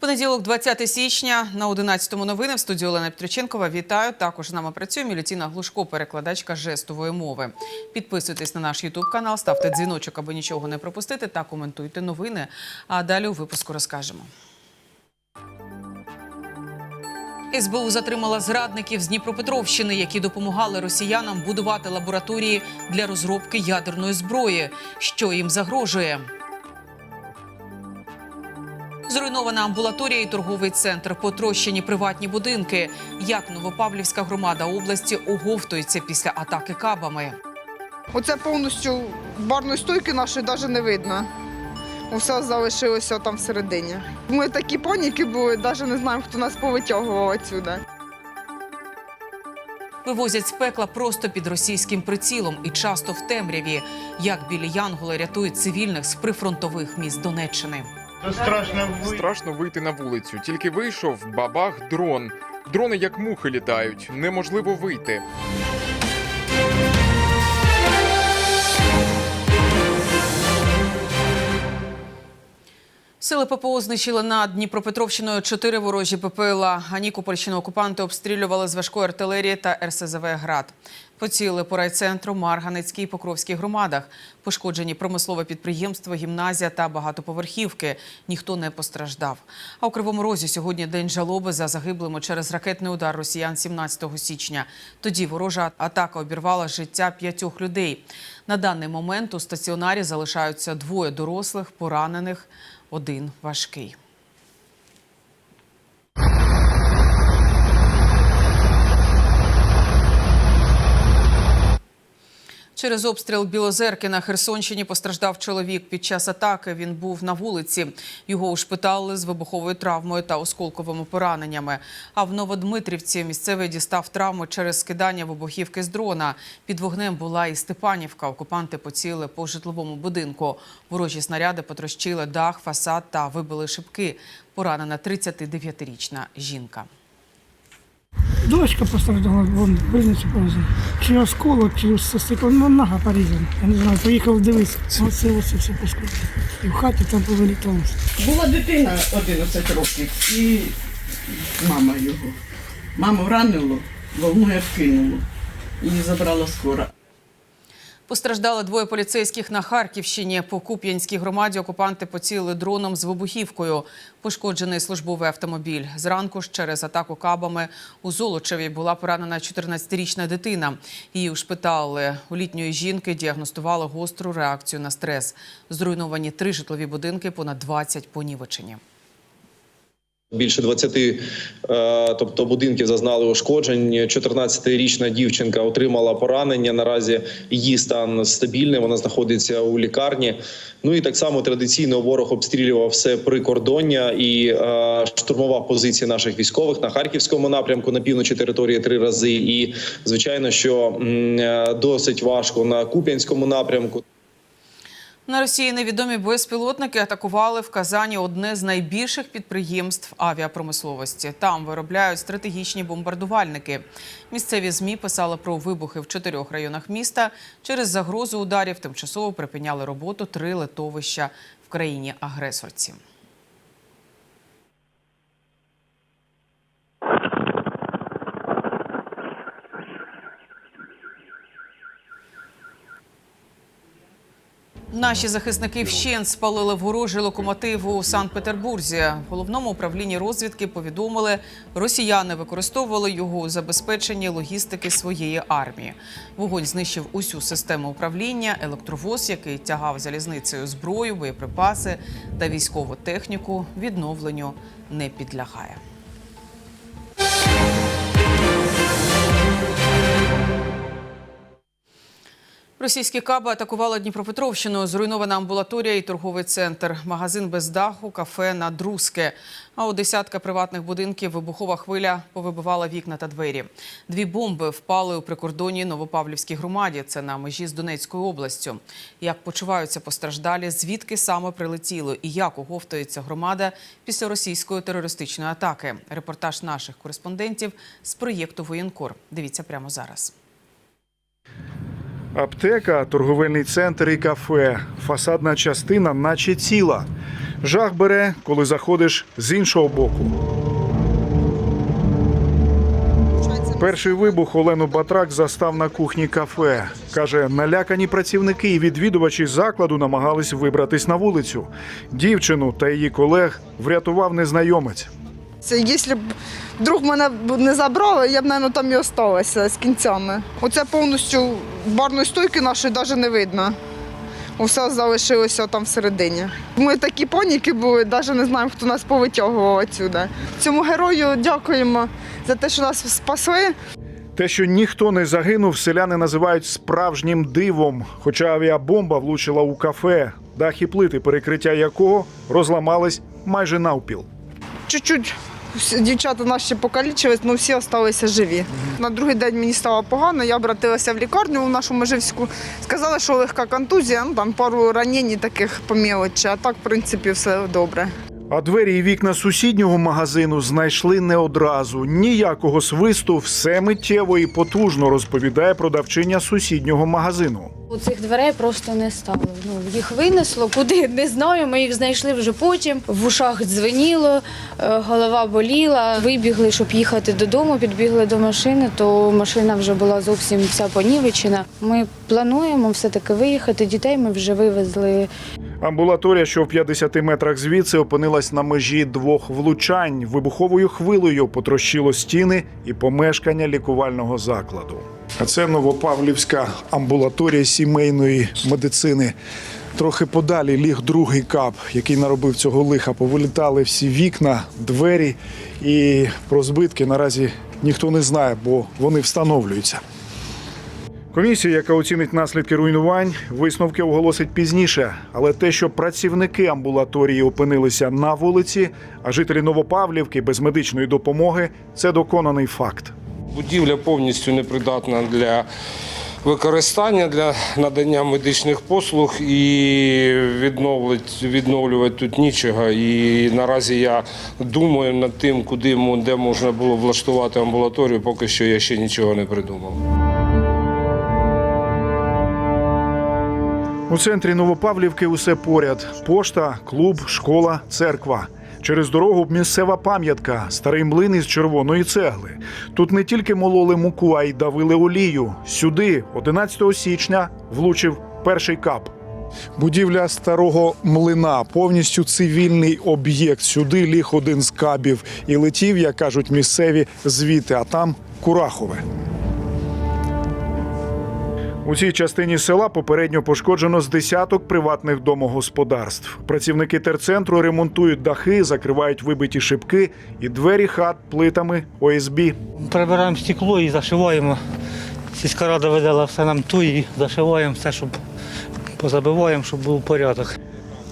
Понеділок, 20 січня, на 11-му новини в студії Олена Петриченкова. Вітаю. Також з нами працює Мілютіна Глушко, перекладачка жестової мови. Підписуйтесь на наш Ютуб канал, ставте дзвіночок, аби нічого не пропустити, та коментуйте новини. А далі у випуску розкажемо. СБУ затримала зрадників з Дніпропетровщини, які допомагали росіянам будувати лабораторії для розробки ядерної зброї. Що їм загрожує? Зруйнована амбулаторія і торговий центр, потрощені приватні будинки. Як Новопавлівська громада області оговтується після атаки кабами. Оце повністю барної стойки нашої навіть не видно. Усе залишилося там всередині. Ми такі паніки були, навіть не знаємо, хто нас повитягував отсюди. Вивозять з пекла просто під російським прицілом і часто в темряві. Як білі янголи рятують цивільних з прифронтових міст Донеччини. Страшно ви. Страшно вийти на вулицю. Тільки вийшов, бабах, дрон. Дрони як мухи літають. Неможливо вийти. Сили ППО знищили над Дніпропетровщиною чотири ворожі ППЛА. А Нікопольщину окупанти обстрілювали з важкої артилерії та РСЗВ «Град». Поцілили по райцентру, Марганецькій і Покровській громадах. Пошкоджені промислове підприємство, гімназія та багатоповерхівки. Ніхто не постраждав. А у Кривому Розі сьогодні день жалоби за загиблими через ракетний удар росіян 17 січня. Тоді ворожа атака обірвала життя п'ятьох людей. На даний момент у стаціонарі залишаються двоє дорослих, поранених, один важкий. Через обстріл Білозерки на Херсонщині постраждав чоловік. Під час атаки він був на вулиці. Його ушпиталили з вибуховою травмою та осколковими пораненнями. А в Новодмитрівці місцевий дістав травму через скидання вибухівки з дрона. Під вогнем була і Степанівка. Окупанти поцілили по житловому будинку. Ворожі снаряди потрощили дах, фасад та вибили шибки. Поранена 39-річна жінка. Дочка пострадала, вон в больницю повезли. Чи осколок, чи со стеклом, ну, нога порізана. Я не знаю, поїхав дивитися. Оце оце все поскольку. І в хаті там повиліталося. Була дитина 11 років і мама його. Маму ранило, волною вкинуло. Її забрала скоро. Постраждали двоє поліцейських на Харківщині. По Куп'янській громаді окупанти поцілили дроном з вибухівкою. Пошкоджений службовий автомобіль. Зранку ж через атаку кабами у Золочеві була поранена 14-річна дитина. Її ушпиталили. У літньої жінки діагностували гостру реакцію на стрес. Зруйновані три житлові будинки, понад 20 понівечені. Більше 20 е, тобто будинків зазнали ушкоджень. 14-річна дівчинка отримала поранення. Наразі її стан стабільний. Вона знаходиться у лікарні. Ну і так само традиційно ворог обстрілював все прикордоння і е, штурмував позиції наших військових на харківському напрямку на півночі території три рази. І звичайно, що е, досить важко на Куп'янському напрямку. На Росії невідомі безпілотники атакували в Казані одне з найбільших підприємств авіапромисловості. Там виробляють стратегічні бомбардувальники. Місцеві змі писали про вибухи в чотирьох районах міста. Через загрозу ударів тимчасово припиняли роботу три литовища в країні агресорці. Наші захисники вщент спалили ворожий локомотив у Санкт-Петербурзі. В головному управлінні розвідки повідомили, росіяни використовували його у забезпеченні логістики своєї армії. Вогонь знищив усю систему управління, електровоз, який тягав залізницею зброю, боєприпаси та військову техніку, відновленню не підлягає. Російські каби атакували Дніпропетровщину. Зруйнована амбулаторія і торговий центр, магазин без даху, кафе на Друзке. А у десятка приватних будинків вибухова хвиля повибивала вікна та двері. Дві бомби впали у прикордонній Новопавлівській громаді. Це на межі з Донецькою областю. Як почуваються постраждалі, звідки саме прилетіло і як оговтується громада після російської терористичної атаки? Репортаж наших кореспондентів з проєкту Воєнкор. Дивіться прямо зараз. Аптека, торговельний центр і кафе. Фасадна частина, наче ціла. Жах бере, коли заходиш з іншого боку. Перший вибух Олену Батрак застав на кухні кафе. Каже, налякані працівники і відвідувачі закладу намагались вибратись на вулицю. Дівчину та її колег врятував незнайомець. Це якщо б друг мене не забрали, я б, мабуть, там і осталася з кінцями. Оце повністю барної стойки нашої навіть не видно. Усе залишилося там всередині. Ми такі паніки були, навіть не знаємо, хто нас повитягував отсюди. Цьому герою дякуємо за те, що нас спасли. Те, що ніхто не загинув, селяни називають справжнім дивом. Хоча авіабомба влучила у кафе, дах і плити, перекриття якого розламались майже навпіл. Чуть-чуть дівчата наші покалічились, але всі залишилися живі. На другий день мені стало погано, я обратилася в лікарню в нашу Меживську. Сказали, що легка контузія, ну там пару ранень таких по мелочі, а так, в принципі, все добре. А двері і вікна сусіднього магазину знайшли не одразу. Ніякого свисту, все миттєво і потужно розповідає продавчиня сусіднього магазину. У цих дверей просто не стало. Ну їх винесло куди не знаю. Ми їх знайшли вже потім. В ушах дзвеніло, е, голова боліла. Вибігли, щоб їхати додому. Підбігли до машини, то машина вже була зовсім вся понівечена. Ми плануємо все таки виїхати. Дітей ми вже вивезли Амбулаторія, що в 50 метрах звідси, опинилась на межі двох влучань. Вибуховою хвилею потрощило стіни і помешкання лікувального закладу. Це Новопавлівська амбулаторія сімейної медицини. Трохи подалі ліг другий кап, який наробив цього лиха. Повилітали всі вікна, двері і про збитки наразі ніхто не знає, бо вони встановлюються. Комісія, яка оцінить наслідки руйнувань, висновки оголосить пізніше. Але те, що працівники амбулаторії опинилися на вулиці, а жителі Новопавлівки без медичної допомоги це доконаний факт. Будівля повністю непридатна для використання для надання медичних послуг і відновлювати тут нічого. І наразі я думаю над тим, куди де можна було влаштувати амбулаторію, поки що я ще нічого не придумав. У центрі Новопавлівки усе поряд: пошта, клуб, школа, церква. Через дорогу місцева пам'ятка, старий млин із червоної цегли. Тут не тільки мололи муку, а й давили олію. Сюди, 11 січня, влучив перший кап. Будівля старого млина, повністю цивільний об'єкт. Сюди ліг один з кабів і летів, як кажуть місцеві, звідти, а там Курахове. У цій частині села попередньо пошкоджено з десяток приватних домогосподарств. Працівники терцентру ремонтують дахи, закривають вибиті шибки і двері хат плитами ОСБ. Прибираємо стекло і зашиваємо. Сільська рада видала все нам ту і зашиваємо все, щоб позабиваємо, щоб був порядок.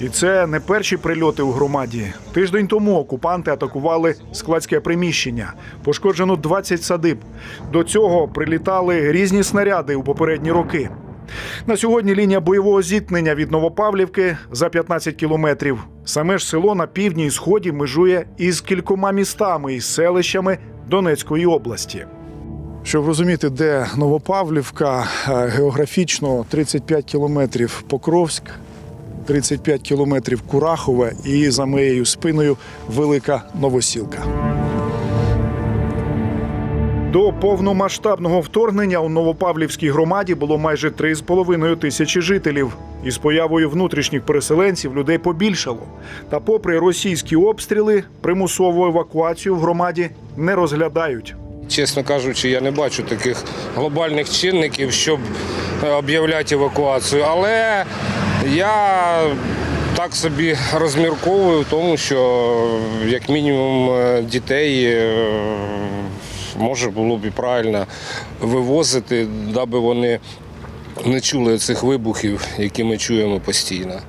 І це не перші прильоти у громаді. Тиждень тому окупанти атакували складське приміщення. Пошкоджено 20 садиб. До цього прилітали різні снаряди у попередні роки. На сьогодні лінія бойового зіткнення від Новопавлівки за 15 кілометрів. Саме ж село на півдні і сході межує із кількома містами і селищами Донецької області. Щоб розуміти, де Новопавлівка, е, географічно 35 кілометрів Покровськ, 35 кілометрів Курахове і за моєю спиною Велика Новосілка. До повномасштабного вторгнення у Новопавлівській громаді було майже 3,5 тисячі жителів. Із появою внутрішніх переселенців людей побільшало. Та, попри російські обстріли, примусову евакуацію в громаді не розглядають. Чесно кажучи, я не бачу таких глобальних чинників, щоб е, об'являти евакуацію. Але я так собі розмірковую в тому, що як мінімум е, дітей е, може було б і правильно вивозити, даби вони не чули цих вибухів, які ми чуємо постійно.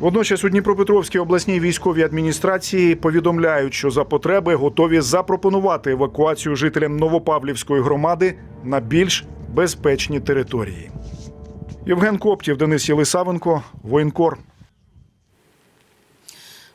Водночас у Дніпропетровській обласній військовій адміністрації повідомляють, що за потреби готові запропонувати евакуацію жителям Новопавлівської громади на більш безпечні території. Євген Коптів, Денис Єлисавенко, воєнкор.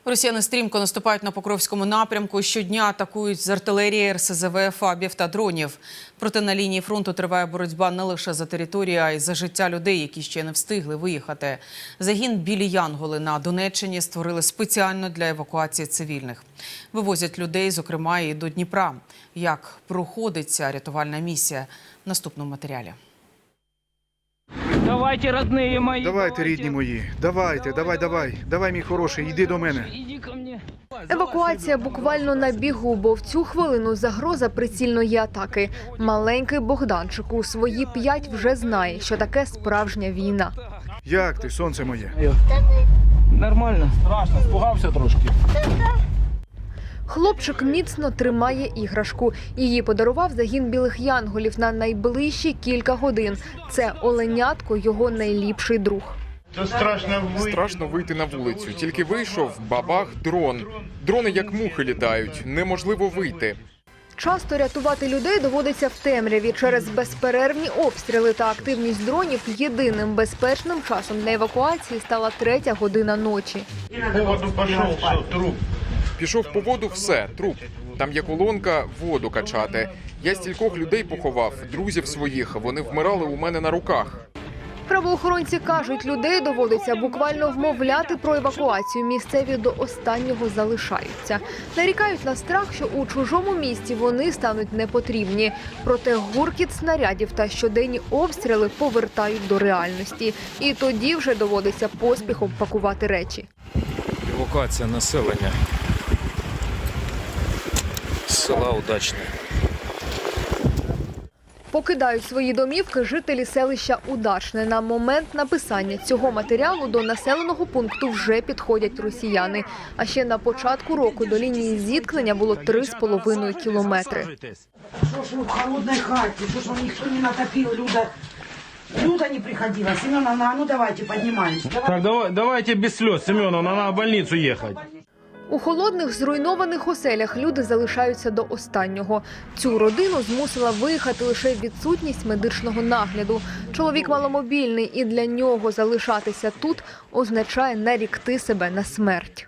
Росіяни стрімко наступають на Покровському напрямку. Щодня атакують з артилерії, РСЗВ, ФАБів та дронів. Проте на лінії фронту триває боротьба не лише за територію, а й за життя людей, які ще не встигли виїхати. Загін білі Янголи на Донеччині створили спеціально для евакуації цивільних. Вивозять людей, зокрема, і до Дніпра. Як проходить ця рятувальна місія в наступному матеріалі. Давайте, родные мои. Давайте, рідні мої, давайте, давай, давай, давай, мій хороший, йди до мене. Иди ко мне. Евакуація буквально на бігу, бо в цю хвилину загроза прицільної атаки. Маленький Богданчик у свої п'ять вже знає, що таке справжня війна. Як ти, сонце моє? Нормально. Страшно, спугався трошки. Хлопчик міцно тримає іграшку. Її подарував загін білих янголів на найближчі кілька годин. Це оленятко, його найліпший друг. Страшно вийти на вулицю. Тільки вийшов, бабах, дрон. Дрони як мухи літають. Неможливо вийти. Часто рятувати людей доводиться в темряві через безперервні обстріли та активність дронів. Єдиним безпечним часом для евакуації стала третя година ночі. Пішов по воду, все, труп. Там є колонка, воду качати. Я стількох людей поховав, друзів своїх. Вони вмирали у мене на руках. Правоохоронці кажуть, людей доводиться буквально вмовляти про евакуацію. Місцеві до останнього залишаються. Нарікають на страх, що у чужому місті вони стануть непотрібні. Проте гуркіт снарядів та щоденні обстріли повертають до реальності. І тоді вже доводиться поспіхом пакувати речі. Евакуація населення села Удачне. Покидають свої домівки жителі селища Удачне. На момент написання цього матеріалу до населеного пункту вже підходять росіяни. А ще на початку року до лінії зіткнення було 3,5 кілометри. Что ж вы в холодной хате? Что ж вам никто не натопил, Люда? Люда не приходила. Семеновна, ну давайте поднимаемся. Так, давай, давайте без слез, Семеновна, в больницу ехать. У холодних зруйнованих оселях люди залишаються до останнього. Цю родину змусила виїхати лише відсутність медичного нагляду. Чоловік маломобільний, і для нього залишатися тут означає нарікти себе на смерть.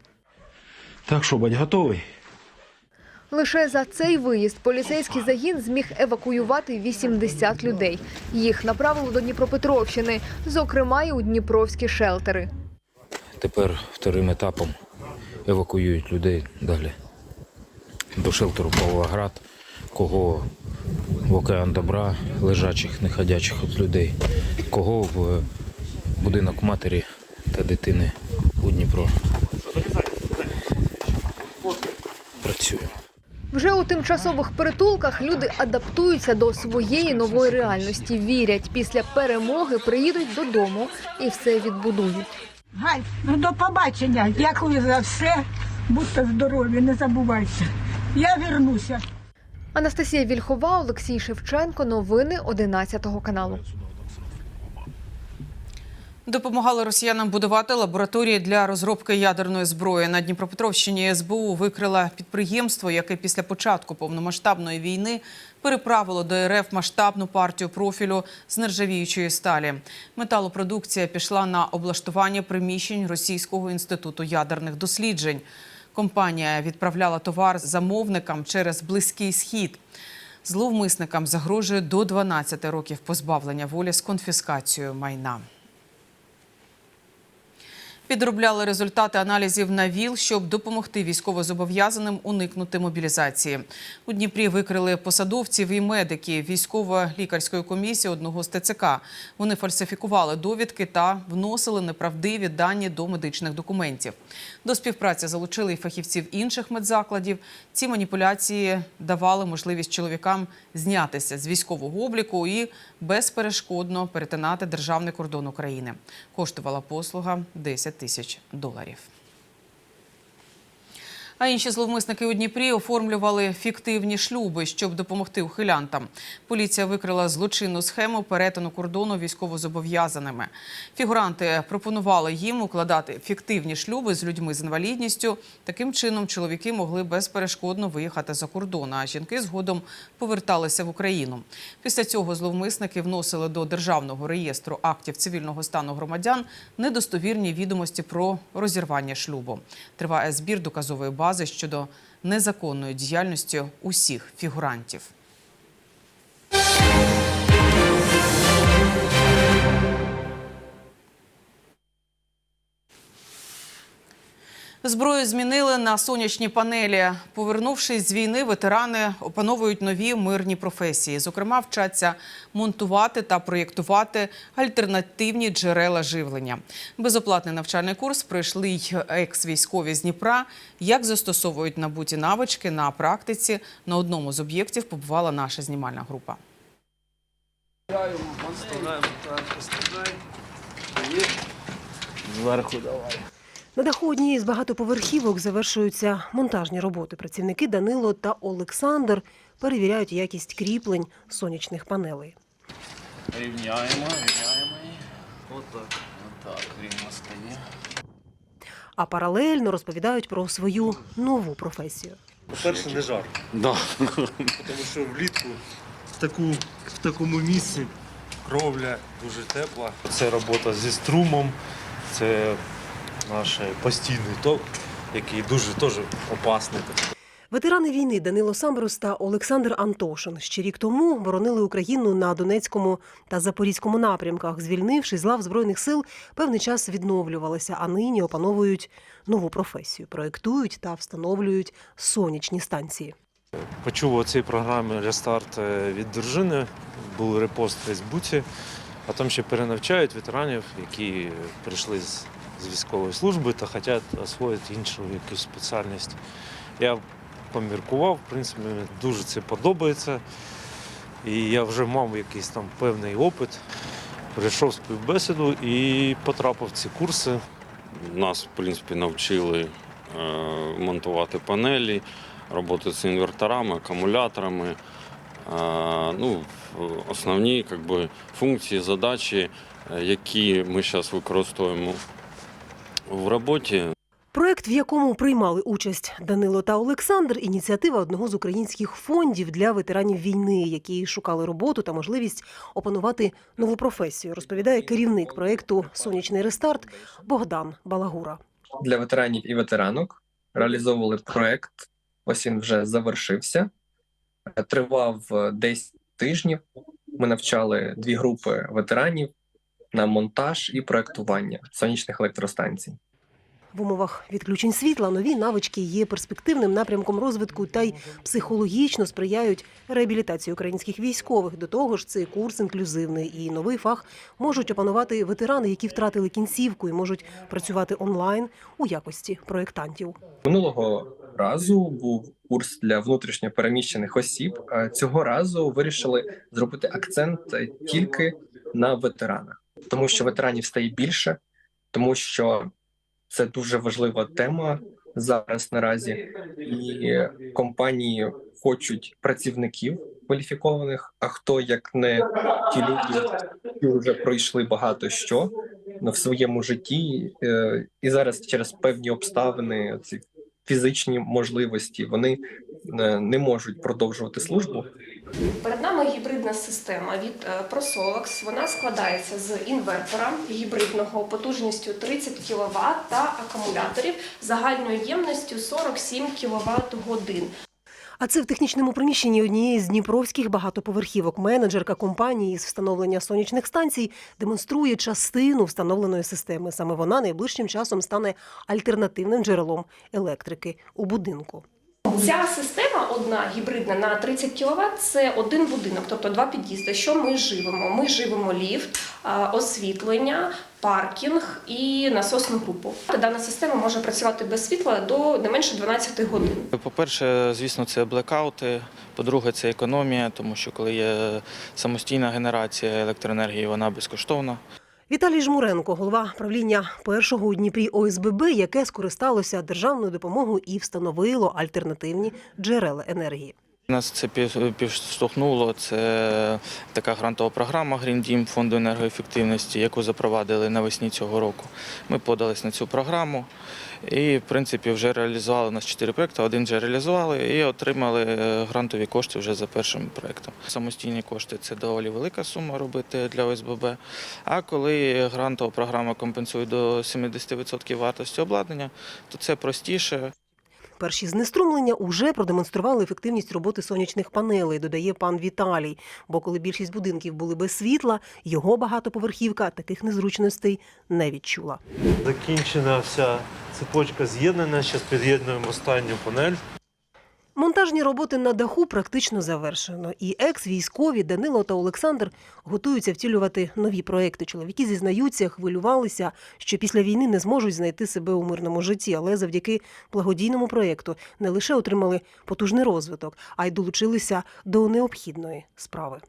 Так що, бать, готовий? Лише за цей виїзд поліцейський загін зміг евакуювати 80 людей. Їх направили до Дніпропетровщини, зокрема й у дніпровські шелтери. Тепер вторим етапом евакуюють людей далі до шелтеру Павлоград, кого в океан добра, лежачих, неходячих от людей, кого в будинок матері та дитини у Дніпро. Працюємо. Вже у тимчасових притулках люди адаптуються до своєї нової реальності. Вірять, після перемоги приїдуть додому і все відбудують. Галь, ну до побачення. Дякую за все. Будьте здорові, не забувайте. Я вернуся. Анастасія Вільхова, Олексій Шевченко. Новини 11 каналу. Допомагали росіянам будувати лабораторії для розробки ядерної зброї. На Дніпропетровщині СБУ викрила підприємство, яке після початку повномасштабної війни переправило до РФ масштабну партію профілю з нержавіючої сталі. Металопродукція пішла на облаштування приміщень Російського інституту ядерних досліджень. Компанія відправляла товар замовникам через близький схід. Зловмисникам загрожує до 12 років позбавлення волі з конфіскацією майна. Підробляли результати аналізів на ВІЛ, щоб допомогти військовозобов'язаним уникнути мобілізації. У Дніпрі викрили посадовців і медики військово-лікарської комісії одного з ТЦК. Вони фальсифікували довідки та вносили неправдиві дані до медичних документів. До співпраці залучили і фахівців інших медзакладів. Ці маніпуляції давали можливість чоловікам знятися з військового обліку і безперешкодно перетинати державний кордон України. Коштувала послуга 10 тисяч доларів. А інші зловмисники у Дніпрі оформлювали фіктивні шлюби, щоб допомогти ухилянтам. Поліція викрила злочинну схему перетину кордону військовозобов'язаними. Фігуранти пропонували їм укладати фіктивні шлюби з людьми з інвалідністю. Таким чином чоловіки могли безперешкодно виїхати за кордон, а жінки згодом поверталися в Україну. Після цього зловмисники вносили до державного реєстру актів цивільного стану громадян недостовірні відомості про розірвання шлюбу. Триває збір доказової бази щодо незаконної діяльності усіх фігурантів. Зброю змінили на сонячні панелі. Повернувшись з війни, ветерани опановують нові мирні професії. Зокрема, вчаться монтувати та проєктувати альтернативні джерела живлення. Безоплатний навчальний курс пройшли й екс-військові з Дніпра. Як застосовують набуті навички на практиці, на одному з об'єктів побувала наша знімальна група. На даху однієї з багатоповерхівок завершуються монтажні роботи. Працівники Данило та Олександр перевіряють якість кріплень сонячних панелей. Рівняємо, рівняємо її. Отак. Отак, рівно стає. А паралельно розповідають про свою нову професію. По-перше, не жарко, Да. тому що влітку в, таку, в такому місці кровля дуже тепла. Це робота зі струмом, це наш постійний ток, який дуже теж опасний. Ветерани війни Данило Самбрус та Олександр Антошин ще рік тому боронили Україну на Донецькому та Запорізькому напрямках. Звільнившись з лав збройних сил, певний час відновлювалися, а нині опановують нову професію, проєктують та встановлюють сонячні станції. Почув у цій програмі рестарт е, від дружини, був репост в Фейсбуці, а там ще перенавчають ветеранів, які прийшли з, з військової служби та хочуть освоїти іншу якусь спеціальність. Я поміркував, в принципі, мені дуже це подобається. І я вже мав якийсь там певний опит. Прийшов співбесіду і потрапив в ці курси. Нас, в принципі, навчили е, монтувати панелі, роботи з інверторами, акумуляторами. Е, ну, основні би, функції, задачі, е, які ми зараз використовуємо в роботі. Проект, в якому приймали участь Данило та Олександр, ініціатива одного з українських фондів для ветеранів війни, які шукали роботу та можливість опанувати нову професію, розповідає керівник проекту Сонячний рестарт Богдан Балагура. для ветеранів і ветеранок. Реалізовували проект. Ось він вже завершився. Тривав е, 10 тижнів. Ми навчали дві групи ветеранів на монтаж і проектування сонячних електростанцій. В умовах відключень світла нові навички є перспективним напрямком розвитку та й психологічно сприяють реабілітації українських військових. До того ж, цей курс інклюзивний і новий фах можуть опанувати ветерани, які втратили кінцівку і можуть працювати онлайн у якості проєктантів. Минулого разу був курс для внутрішньо переміщених осіб. Цього разу вирішили зробити акцент тільки на ветеранах, тому що ветеранів стає більше, тому що це дуже важлива тема зараз наразі, і компанії хочуть працівників кваліфікованих. А хто як не ті люди, які вже пройшли багато що в своєму житті, е, і зараз через певні обставини, ці фізичні можливості, вони е, не можуть продовжувати службу. Перед нами гібридна система від е, ProSolax. Вона складається з інвертора гібридного потужністю 30 кВт та акумуляторів загальною ємністю 47 кВт годин. А це в технічному приміщенні однієї з дніпровських багатоповерхівок. Менеджерка компанії з встановлення сонячних станцій демонструє частину встановленої системи. Саме вона найближчим часом стане альтернативним джерелом електрики у будинку. Ця система одна гібридна на 30 кВт – це один будинок, тобто два під'їзди. Що ми живемо? Ми живемо ліфт, освітлення, паркінг і насосну групу. Дана система може працювати без світла до не менше 12 годин. По-перше, звісно, це блекаути. По-друге, це економія, тому що коли є самостійна генерація електроенергії, вона безкоштовна. Віталій Жмуренко, голова правління першого у Дніпрі ОСББ, яке скористалося державною допомогою і встановило альтернативні джерела енергії. Нас це підштовхнуло. Це така грантова програма Team фонду енергоефективності, яку запровадили навесні цього року. Ми подались на цю програму і, в принципі, вже реалізували у нас чотири проекти. Один вже реалізували і отримали е, грантові кошти вже за першим проектом. Самостійні кошти це доволі велика сума робити для ОСББ. А коли грантова програма компенсує до 70% вартості обладнання, то це простіше. Перші знеструмлення уже продемонстрували ефективність роботи сонячних панелей, додає пан Віталій. Бо коли більшість будинків були без світла, його багатоповерхівка таких незручностей не відчула. Закінчена вся цепочка з'єднана. Зараз під'єднуємо останню панель. Монтажні роботи на даху практично завершено. І екс-військові Данило та Олександр готуються втілювати нові проекти. Чоловіки зізнаються, хвилювалися, що після війни не зможуть знайти себе у мирному житті, але завдяки благодійному проекту не лише отримали потужний розвиток, а й долучилися до необхідної справи.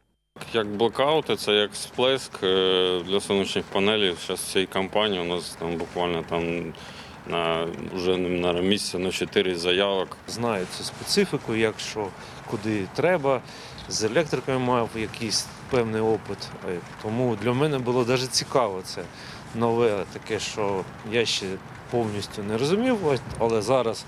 Як блокаути, це як сплеск е, для сонячних панелей. Зараз в цій компанії у нас там буквально там на вже на місяця на 4 заявок. Знаю цю специфіку, як що куди треба. З електрикою мав якийсь певний опит. Е, Тому для мене було навіть цікаво це нове, таке, що я ще повністю не розумів, але зараз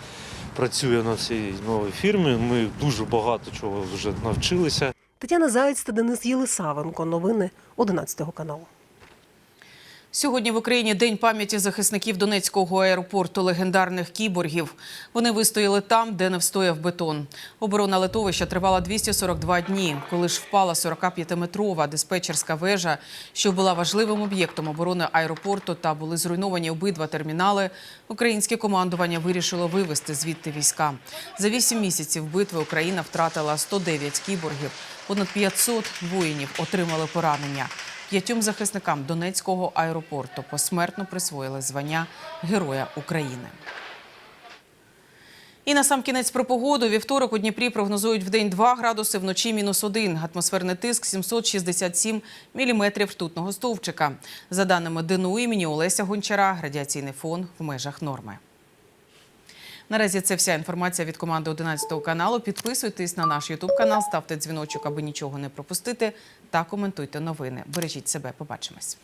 працюю на цій новій фірмі. Ми дуже багато чого вже навчилися. Тетяна Заєць та Денис Єлисавенко. Новини 11 каналу. Сьогодні в Україні День пам'яті захисників Донецького аеропорту легендарних кіборгів. Вони вистояли там, де не встояв бетон. Оборона литовища тривала 242 дні, коли ж впала 45-метрова диспетчерська вежа, що була важливим об'єктом оборони аеропорту та були зруйновані обидва термінали. Українське командування вирішило вивести звідти війська. За вісім місяців битви Україна втратила 109 кіборгів. Понад 500 воїнів отримали поранення. П'ятьом захисникам Донецького аеропорту посмертно присвоїли звання Героя України. І на сам кінець про погоду. Вівторок у Дніпрі прогнозують в день 2 градуси, вночі мінус 1. Атмосферний тиск 767 міліметрів ртутного стовпчика. За даними ДНУ імені Олеся Гончара, радіаційний фон в межах норми. Наразі це вся інформація від команди 11 каналу. Підписуйтесь на наш Ютуб канал, ставте дзвіночок, аби нічого не пропустити, та коментуйте новини. Бережіть себе. Побачимось.